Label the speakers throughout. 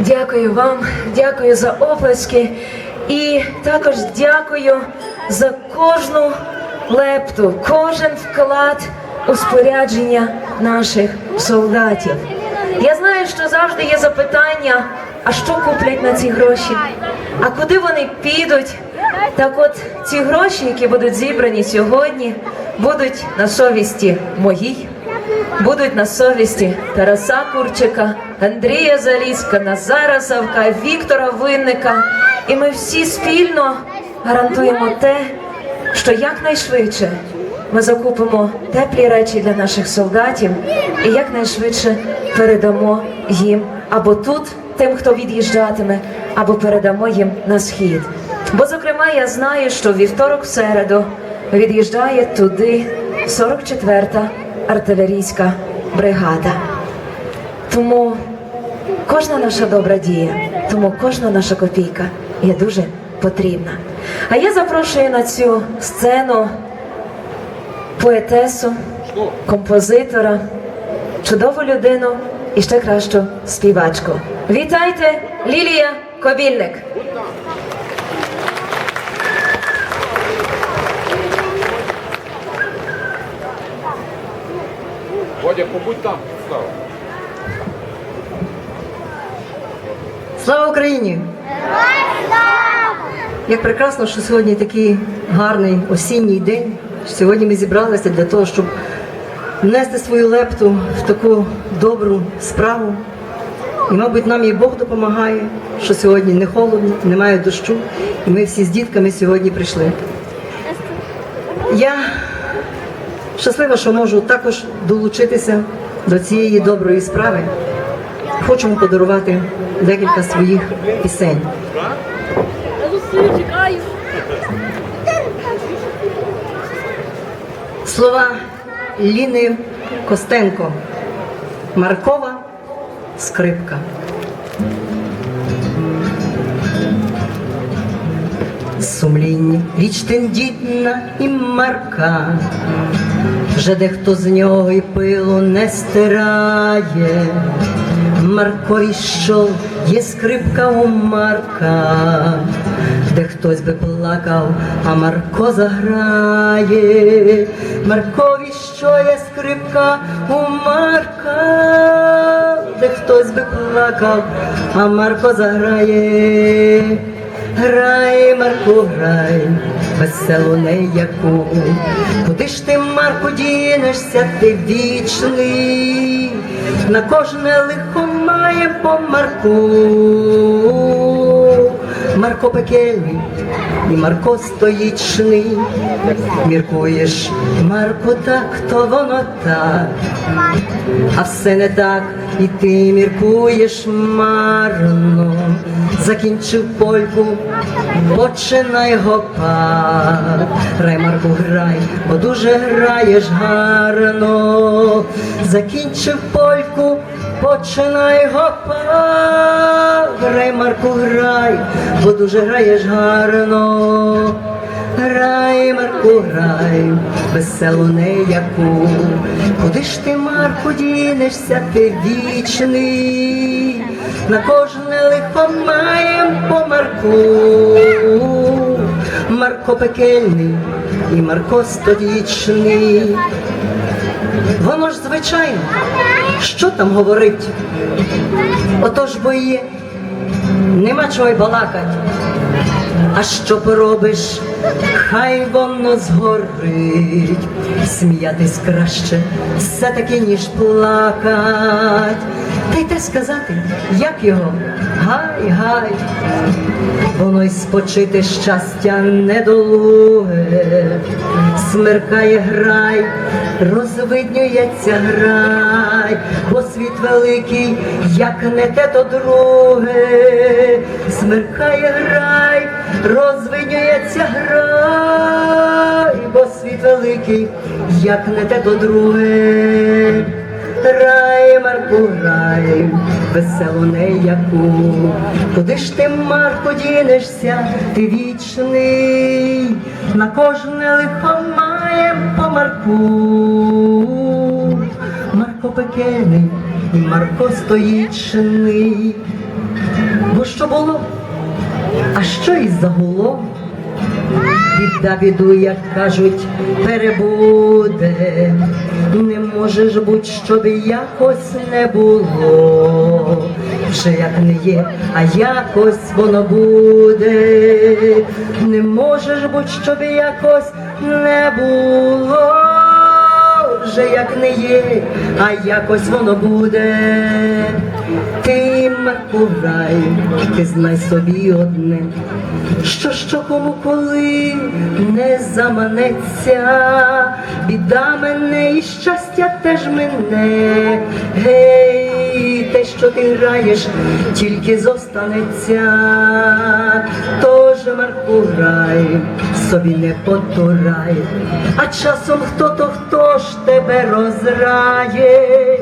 Speaker 1: Дякую вам, дякую за оплески і також дякую за кожну лепту, кожен вклад у спорядження наших солдатів. Я знаю, що завжди є запитання, а що куплять на ці гроші? А куди вони підуть? Так от ці гроші, які будуть зібрані сьогодні, будуть на совісті моїй, будуть на совісті Тараса Курчика, Андрія Залізка, Назара Савка, Віктора Винника. І ми всі спільно гарантуємо те, що якнайшвидше ми закупимо теплі речі для наших солдатів і якнайшвидше передамо їм або тут тим, хто від'їжджатиме, або передамо їм на схід. Бо, зокрема, я знаю, що вівторок в середу від'їжджає туди 44-та артилерійська бригада. Тому кожна наша добра дія, тому кожна наша копійка є дуже потрібна. А я запрошую на цю сцену поетесу, композитора, чудову людину і ще кращу співачку. Вітайте, Лілія Кобільник!
Speaker 2: Водя, побудь там, Слава.
Speaker 3: Слава Україні! Як прекрасно, що сьогодні такий гарний осінній день. Сьогодні ми зібралися для того, щоб внести свою лепту в таку добру справу. І, мабуть, нам і Бог допомагає, що сьогодні не холодно, немає дощу, і ми всі з дітками сьогодні прийшли. Я щаслива, що можу також долучитися до цієї доброї справи. Хочемо подарувати декілька своїх пісень. Слова Ліни Костенко. Маркова скрипка. Річ тендітна і марка, вже дехто з нього і пилу не стирає. Маркові що є скрипка у Марка, де хтось би плакав, а Марко заграє. Маркові що є скрипка у Марка, де хтось би плакав, а Марко заграє. Грай, Марку, грай, веселу неяку. Куди ж ти, Марку, дінешся, ти вічний, на кожне лихо має по Марку. Марко пекельний і Марко стоїчний. Міркуєш, Марко, так, то воно так, а все не так, і ти міркуєш марно. Закінчив польку, починай гопак. Грай, Марку, грай, бо дуже граєш гарно. Закінчив польку, починай гопак. Грай, Марку, грай, бо дуже граєш гарно. Грай, Марку, грай, веселу неяку. Куди ж ти, Марку, дінешся, ти вічний, на кожне лихо маєм по Марку. Марко пекельний і Марко стодічний. Воно ж звичайно, що там говорить? Отож бо є, нема чого й балакать. А що поробиш, хай воно згорить, сміятись краще, все таки, ніж плакать. Та й те сказати, як його, гай, гай, воно й спочити щастя недолуге, смеркає грай, розвиднюється грай, бо світ великий, як не те, то друге, смеркає грай, розвиднюється грай, бо світ великий, як не те, то друге. Марку, грай, веселу неяку. Куди ж ти, Марко, дінешся, ти вічний, на кожне лихо має по Марку. Марко пекельний і Марко стоїть чиний. Бо що було? А що і загуло? Біда біду, як кажуть, перебуде. Не може ж буть, щоб якось не було. Вже як не є, а якось воно буде. Не може ж буть, щоб якось не було. Як не є, а якось воно буде. Ти Маркурай, ти знай собі одне, що що кому коли не заманеться, біда мене і щастя теж мене. Гей, те, що ти граєш, тільки зостанеться. Тож Маркурай, собі не потурай, а часом хто то хто ж тебе розрає.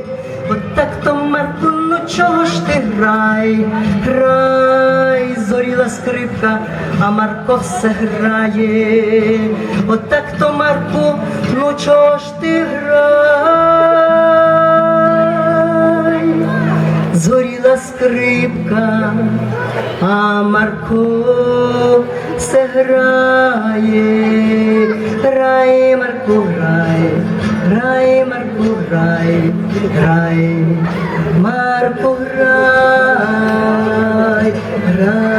Speaker 3: От так то Марку, ну чого ж ти грай, грай, зоріла скрипка, а Марко все грає. От так то Марку, ну чого ж ти грай, згоріла скрипка, а Марко все грає, грає Марко, грає, грає Марко, грає, грає, Марко, грає, грає.